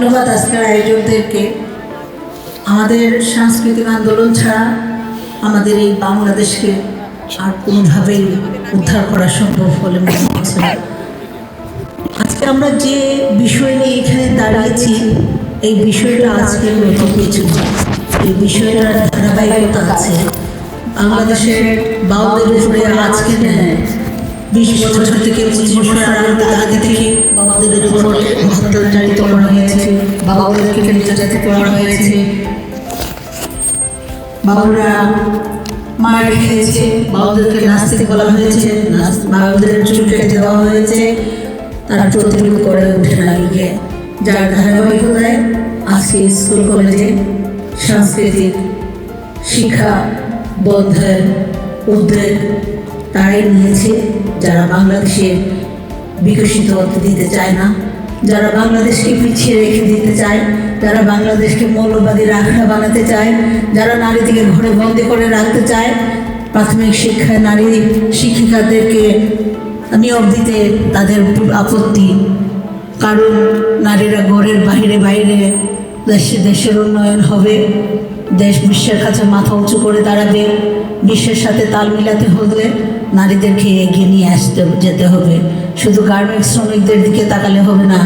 আজকের আয়োজকদেরকে। আমাদের সাংস্কৃতিক আন্দোলন ছাড়া আমাদের এই বাংলাদেশকে আর কোনোভাবেই উদ্ধার করা সম্ভব বলে মনে হচ্ছে আজকে আমরা যে বিষয় নিয়ে এখানে দাঁড়িয়েছি, এই বিষয়টা আজকে নতুন কিছু এই বিষয়টার ধারাবাহিকতা আছে। বাংলাদেশের বাউদের উপরে আজকে নেয় বিশ বছর থেকে পঁচিশ বছর আগে থেকে বাউদের উপর অত্যাচারিত করা হয়েছে বাউদেরকে নির্যাতিত করা হয়েছে। বাউরা মার খেয়েছে বাউদেরকে নাস্তিক বলা হয়েছে বাউদের চুল কেটে দেওয়া হয়েছে। তারা প্রতিরোধ করে ওঠে না গিয়ে, যার ধারাবাহিকতায় আজকে স্কুল, কলেজে সাংস্কৃতিক শিক্ষা বন্ধের উদ্যোগ তারাই নিয়েছে যারা বাংলাদেশের বিকশিত হতে দিতে চায় না, যারা বাংলাদেশকে পিছিয়ে রেখে দিতে চায়, যারা বাংলাদেশকে মৌলবাদী রাখা বানাতে চায়, যারা নারীদেরকে ঘরে বন্দি করে রাখতে চায়, প্রাথমিক শিক্ষায় নারী শিক্ষিকাদেরকে নিয়োগ দিতে তাদের আপত্তি। কারণ নারীরা ঘরের বাইরে বাইরে দেশে দেশের উন্নয়ন হবে, দেশ বিশ্বের কাছে মাথা উঁচু করে দাঁড়াবে, বিশ্বের সাথে তাল মিলাতে হলে নারীদেরকে এগিয়ে নিয়ে আসতে যেতে হবে। শুধু গার্মেন্টস শ্রমিকদের দিকে তাকালে হবে না,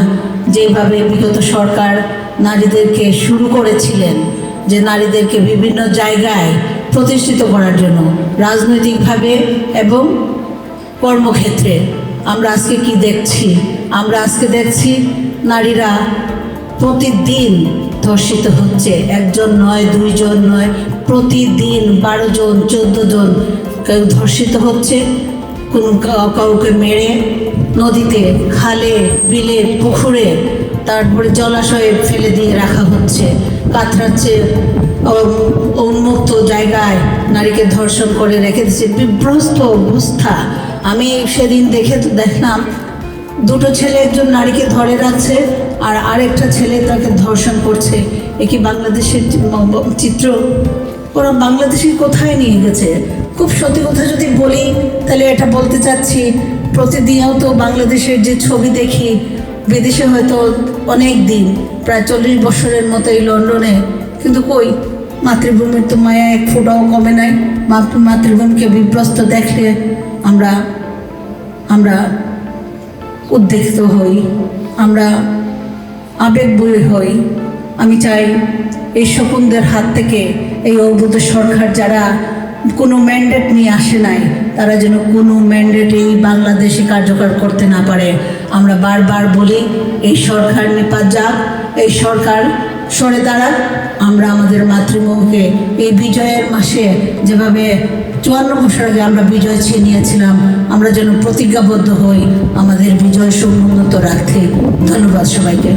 যেভাবে বিগত সরকার নারীদেরকে শুরু করেছিলেন, যে নারীদেরকে বিভিন্ন জায়গায় প্রতিষ্ঠিত করার জন্য রাজনৈতিকভাবে এবং কর্মক্ষেত্রে। আমরা আজকে কি দেখছি? আমরা আজকে দেখছি নারীরা প্রতিদিন ধর্ষিত হচ্ছে। একজন নয়, দুইজন নয়, প্রতিদিন বারো জন, চোদ্দ জন কেউ ধর্ষিত হচ্ছে। কোনো কাউ- কাউকে মেরে নদীতে, খালে, বিলে, পুকুরে তারপরে জলাশয়ে ফেলে দিয়ে রাখা হচ্ছে। কাতরাচ্ছে উন্মুক্ত জায়গায় নারীকে ধর্ষণ করে রেখে দিচ্ছে। বিভ্রস্ত অবস্থা। আমি সেদিন দেখে দেখলাম দুটো ছেলে একজন নারীকে ধরে রাখছে আর আরেকটা ছেলে তাকে ধর্ষণ করছে। এ কি বাংলাদেশের চিত্র? ওরা বাংলাদেশে কোথায় নিয়ে গেছে? খুব সত্যি কথা যদি বলি, তাহলে এটা বলতে চাচ্ছি, প্রতিদিনও তো বাংলাদেশের যে ছবি দেখি, বিদেশে হয়তো অনেক দিন, প্রায় চল্লিশ বছরের মতো এই লন্ডনে, কিন্তু কই? মাতৃভূমির তো মায়া এক ফোঁটাও কমে নাই। মাতৃ- মাতৃভূমিকে বিভ্রস্ত দেখলে আমরা আমরা উদ্বেলিত হই, আমরা আবেগ বই হই। আমি চাই এই শকুনদের হাত থেকে এই অভূত সরকার যারা কোনো ম্যান্ডেট নিয়ে আসে নাই, তারা যেন কোনো ম্যান্ডেট এই বাংলাদেশে কার্যকর করতে না পারে। আমরা বারবার বলি, এই সরকার নেপাল যাক, এই সরকার সরে দাঁড়ান। আমরা আমাদের মাতৃভূমিকে এই বিজয়ের মাসে যেভাবে চুয়ান্ন বছর আগে আমরা বিজয় ছিনিয়েছিলাম আমরা যেন প্রতিজ্ঞাবদ্ধ হই আমাদের বিজয় সমুন্নত রাখতে। ধন্যবাদ সবাইকে।